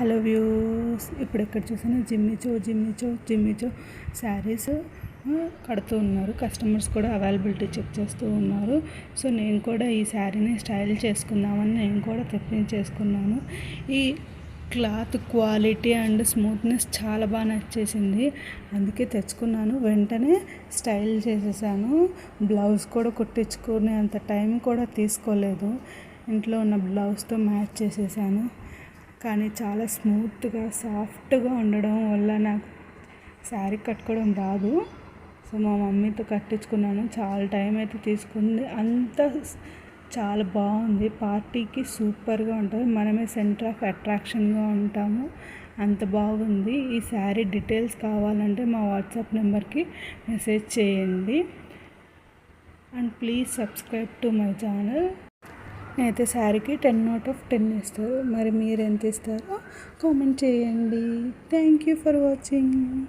Hello views ఇప్పుడు ఎక్కడ చూసినా జిమ్మిచో జిమ్మిచో జిమ్మిచో శారీస్ కడుతూ ఉన్నారు. కస్టమర్స్ కూడా అవైలబిలిటీ చెక్ చేస్తూ ఉన్నారు. సో నేను కూడా ఈ శారీని స్టైల్ చేసుకుందామని నేను కూడా తెప్పించేసుకున్నాను ఈ క్లాత్ క్వాలిటీ అండ్ స్మూత్నెస్ చాలా బాగా నచ్చేసింది. అందుకే తెచ్చుకున్నాను. వెంటనే స్టైల్ చేసేసాను. బ్లౌజ్ కూడా కుట్టించుకునే అంత టైం కూడా తీసుకోలేదు. ఇంట్లో ఉన్న బ్లౌజ్తో మ్యాచ్ చేసేసాను. కానీ చాలా స్మూత్గా సాఫ్ట్గా ఉండడం వల్ల నాకు శారీ కట్టుకోవడం రాదు. సో మా మమ్మీతో కట్టించుకున్నాను. చాలా టైం అయితే తీసుకుంది. అంత చాలా బాగుంది. పార్టీకి సూపర్గా ఉంటుంది. మనమే సెంటర్ ఆఫ్ అట్రాక్షన్గా ఉంటాము. అంత బాగుంది. ఈ శారీ డీటెయిల్స్ కావాలంటే మా వాట్సాప్ నెంబర్కి మెసేజ్ చేయండి. And please subscribe to my channel. నేనైతే శారీకి టెన్ అవుట్ ఆఫ్ టెన్ ఇస్తారు. మరి మీరు ఎంత ఇస్తారో కామెంట్ చేయండి. Thank you for watching.